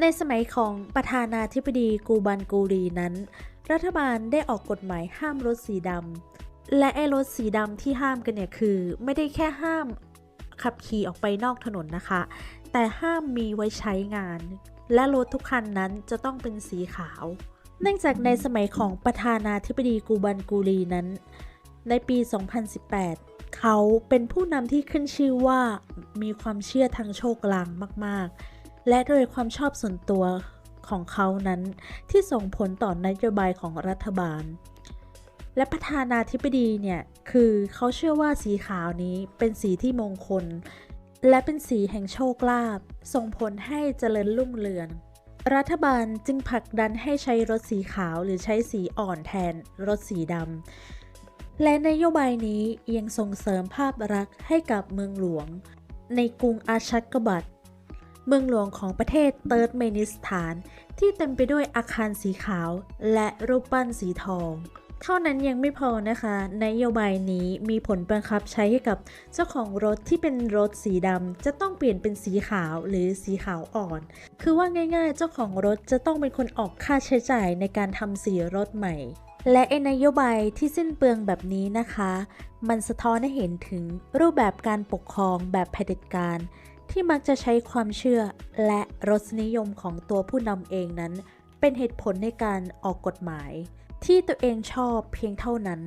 ในสมัยของประธานาธิบดีกูบันกูรีนั้น รัฐบาลได้ออกกฎหมายห้ามรถสีดำและไอ้รถสีดำที่ห้ามกันเนี่ยคือ ไม่ได้แค่ห้ามขับขี่ออกไปนอกถนนนะคะ แต่ห้ามมีไว้ใช้งาน และรถทุกคันนั้นจะต้องเป็นสีขาว เนื่องจากในสมัยของประธานาธิบดีกูบันกูรีนั้น ในปี 2018 เขาเป็นผู้นำที่ขึ้นชื่อว่ามีความเชื่อทางโชคลางมาก ๆ และโดยความชอบส่วนตัวของเขานั้นที่ส่งผลต่อนโยบายของรัฐบาล และประธานาธิบดีเนี่ยคือเขาเชื่อว่าสีขาวนี้เป็นสีที่มงคล และเป็นสีแห่งโชคลาภส่งผลให้เจริญรุ่งเรืองรัฐบาลจึงผลักดันให้ใช้รถสีขาวหรือใช้สีอ่อนแทนรถสีดำ และนโยบายนี้ยังส่งเสริมภาพลักษณ์ให้กับเมืองหลวง ในกรุงอาชัดกบัด เมืองหลวงของประเทศเติร์ดเมนิสถาน ที่เต็มไปด้วยอาคารสีขาว และรูปปั้นสีทอง เท่านั้นยังไม่พอนะคะ นโยบายนี้มีผลบังคับใช้ให้กับเจ้าของรถที่เป็นรถสีดำจะต้องเปลี่ยนเป็นสีขาวหรือสีขาวอ่อน คือว่าง่ายๆ เจ้าของรถจะต้องเป็นคนออกค่าใช้จ่ายในการทำสีรถใหม่และนโยบายที่สิ้นเปลืองแบบนี้นะคะ มันสะท้อนให้เห็นถึงรูปแบบการปกครองแบบเผด็จการ ที่มักจะใช้ความเชื่อและรสนิยมของตัวผู้นำเองนั้น เป็นเหตุผลในการออกกฎหมาย ที่ตัวเองชอบเพียงเท่านั้น